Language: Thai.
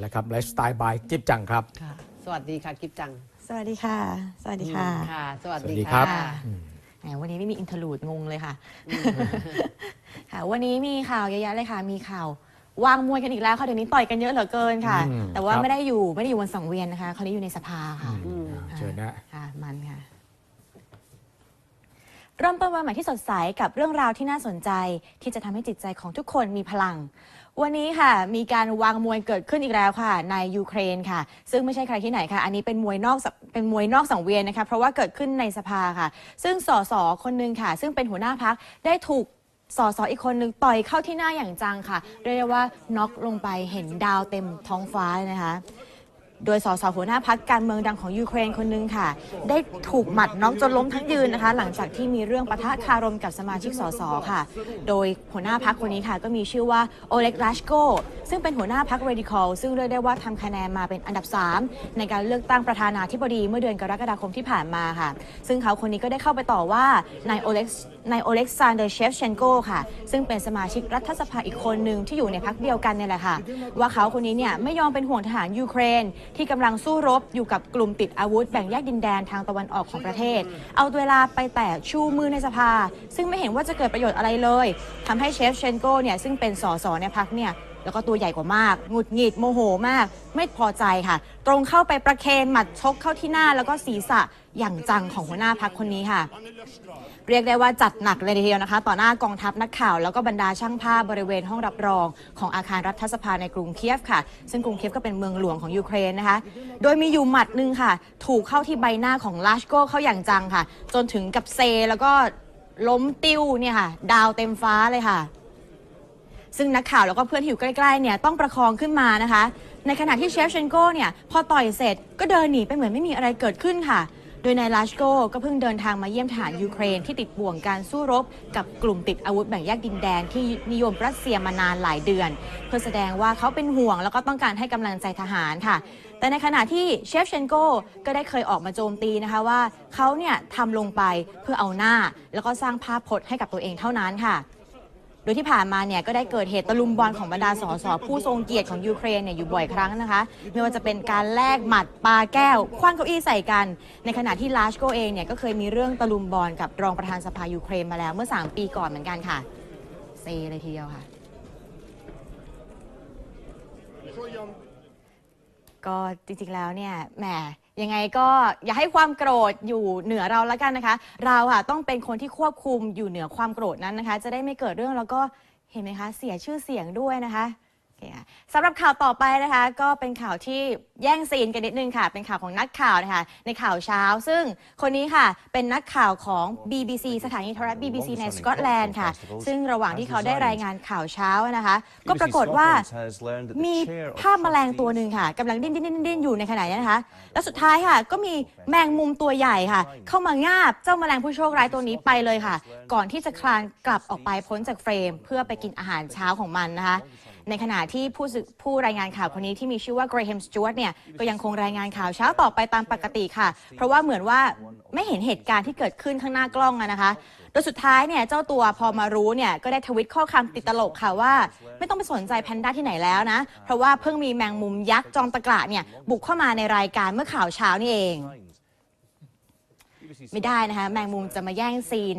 แล้วครับไลฟ์สไตล์บายจิ๊บจังครับ ค่ะ สวัสดีค่ะกิฟจังสวัสดีค่ะ สวัสดีค่ะ ค่ะ สวัสสวัดีสดีครัค่ะบแหมวันนี้ไม่มีอินเทอร์ลูดงงเลยค่ะ ค่ะ วันนี้มีข่าวเยอะแยะเลยค่ะ มีข่าววางมวยกันอีกแล้วค่ะเดี๋ยวนี้ต่อยกันเยอะเหลือเกินค่ะ อืมแต่ว่าครับ ไม่ได้อยู่ไม่ได้อยู่บนสังเวียนนะคะเขาได้อยู่ในสภาค่ะอืมเชิญนะ ค่ะมันค่ะ เริ่มต้นวันใหม่ที่สดใสกับเรื่องราวที่น่าสนใจ ที่จะทำให้จิตใจของทุกคนมีพลัง วันนี้ค่ะ มีการวางมวยเกิดขึ้นอีกแล้วค่ะ ในยูเครนค่ะ ซึ่งไม่ใช่ใครที่ไหนค่ะ อันนี้เป็นมวยนอกเป็นมวยนอกสังเวียนนะคะ เพราะว่าเกิดขึ้นในสภาค่ะ ซึ่งสสคนหนึ่งค่ะ ซึ่งเป็นหัวหน้าพักได้ถูกสสอีกคนหนึ่งต่อยเข้าที่หน้าอย่างจังค่ะ เรียกได้ว่าน็อกลงไปเห็นดาวเต็มท้องฟ้าเลยนะคะ โดยสสหัวหน้าพักการเมืองดังของยูเครนคนหนึงค่ะ ได้ถูกหมัดน็อกจนล้มทั้งยืนนะคะ หลังจากที่มีเรื่องปะทะคารมกับสมาชิกสสค่ะ โดยหัวหน้าพักคนนี้ค่ะ ก็มีชื่อว่าโอเล็กลาชโกซึ่งเป็นหัวหน้าพักเรดิคอลซึ่งเรียกได้ว่าทำคะแนนมาเป็นอันดับ 3 ในการเลือกตั้งประธานาธิบดีเมื่อเดือนกรกฎาคมที่ผ่านมาค่ะ ซึ่งเขาคนนี้ก็ได้เข้าไปต่อว่านายโอเล็กนายโอเล็กซานเดอร์เชฟเชนโกค่ะ ซึ่งเป็นสมาชิกรัฐสภาอีกคนหนึ่งที่อยู่ในพักเดียวกันเนี่ยแหละค่ะ ว่าเขาคนนี้เนี่ยไม่ยอมเป็นห่วงทหารยูเครนที่กำลังสู้รบอยู่กับกลุ่มติดอาวุธแบ่งแยกดินแดนทางตะวันออกของประเทศ เอาเวลาไปแตะชูมือในสภา ซึ่งไม่เห็นว่าจะเกิดประโยชน์อะไรเลยทำให้เชฟเชนโกเนี่ยซึ่งเป็นสสในพักเนี่ย แล้วก็ตัวใหญ่กว่ามากหงุดหงิดโมโหมาก ไม่พอใจค่ะ ตรงเข้าไปประเคนหมัดชกเข้าที่หน้าแล้วก็ศีรษะอย่างจังของหัวหน้าพักคนนี้ค่ะ เรียกได้ว่าจัดหนักเลยทีเดียวนะคะ ต่อหน้ากองทัพนักข่าว แล้วก็บรรดาช่างภาพบริเวณห้องรับรอง ของอาคารรัฐสภาในกรุงเคียฟค่ะ ซึ่งกรุงเคียฟก็เป็นเมืองหลวงของยูเครนนะคะ โดยมีอยู่หมัดหนึ่งค่ะ ถูกเข้าที่ใบหน้าของลาชโกเข้าอย่างจังค่ะ จนถึงกับเซแล้วก็ล้มติ้วเนี่ยค่ะ ดาวเต็มฟ้าเลยค่ะ ซึ่งนักข่าวแล้วก็เพื่อนที่อยู่ใกล้ๆเนี่ยต้องประคองขึ้นมานะคะ ในขณะที่เชฟเชนโกเนี่ยพอต่อยเสร็จก็เดินหนีไปเหมือนไม่มีอะไรเกิดขึ้นค่ะ โดยนายลาชโกก็เพิ่งเดินทางมาเยี่ยมทหารยูเครนที่ติดบ่วงการสู้รบ กับกลุ่มติดอาวุธแบ่งแยกดินแดนที่นิยมรัสเซียมานานหลายเดือน เพื่อแสดงว่าเขาเป็นห่วงแล้วก็ต้องการให้กำลังใจทหารค่ะแต่ในขณะที่เชฟเชนโกก็ได้เคยออกมาโจมตีนะคะว่าเขาเนี่ยทำลงไปเพื่อเอาหน้า แล้วก็สร้างภาพพจน์ให้กับตัวเองเท่านั้นค่ะ โดยที่ผ่านมาเนี่ยก็ได้เกิดเหตุตะลุมบอลของบรรดาสสผู้ทรงเกียรติของยูเครนเนี่ยอยู่บ่อยครั้งนะคะไม่ว่าจะเป็นการแลกหมัดปาแก้วคว้างเก้าอี้ใส่กัน ในขณะที่ลาชโกเองเนี่ยก็เคยมีเรื่องตะลุมบอลกับรองประธานสภายูเครนมาแล้วเมื่อ 3 ปีก่อนเหมือนกันค่ะเซเลยทีเดียวค่ะก็จริงๆแล้วเนี่ยแหม ยังไงก็อย่าให้ความโกรธอยู่เหนือเราแล้วกันนะคะ เราอะต้องเป็นคนที่ควบคุมอยู่เหนือความโกรธนั้นนะคะ จะได้ไม่เกิดเรื่องแล้วก็เห็นไหมคะ เสียชื่อเสียงด้วยนะคะโอเคค่ะ สำหรับข่าวต่อไปนะคะก็เป็นข่าวที่แย่งซีนกันนิดนึงค่ะ เป็นข่าวของนักข่าวนะคะในข่าวเช้า ซึ่งคนนี้ค่ะเป็นนักข่าวของ BBC สถานีโทรทัศน์ BBC ในสกอตแลนด์ค่ะ ซึ่งระหว่างที่เขาได้รายงานข่าวเช้านะคะ ก็ปรากฏว่ามีภาพแมลงตัวหนึ่งค่ะกำลังดิ้นดิ้นดิ้นดิ้นอยู่ในขณะนี้นะคะ แล้วสุดท้ายค่ะ ก็มีแมงมุมตัวใหญ่ค่ะ เข้ามางาบเจ้าแมลงผู้โชคร้ายตัวนี้ไปเลยค่ะ ก่อนที่จะคลานกลับออกไปพ้นจากเฟรม เพื่อไปกินอาหารเช้าของมันนะคะ ในขณะที่ผู้ผู้รายงานข่าวคนนี้ที่มีชื่อว่าเกรแฮมสจวตเนี่ยก็ยังคงรายงานข่าวเช้าต่อไปตามปกติค่ะ เพราะว่าเหมือนว่าไม่เห็นเหตุการณ์ที่เกิดขึ้นข้างหน้ากล้องอะนะคะ โดยสุดท้ายเนี่ยเจ้าตัวพอมารู้เนี่ยก็ได้ทวิตข้อความติดตลกค่ะว่า ไม่ต้องไปสนใจแพนด้าที่ไหนแล้วนะ เพราะว่าเพิ่งมีแมงมุมยักษ์จอมตะกระเนี่ยบุกเข้ามาในรายการเมื่อข่าวเช้านี่เอง ไม่ได้นะคะแมงมุมจะมาแย่งซีน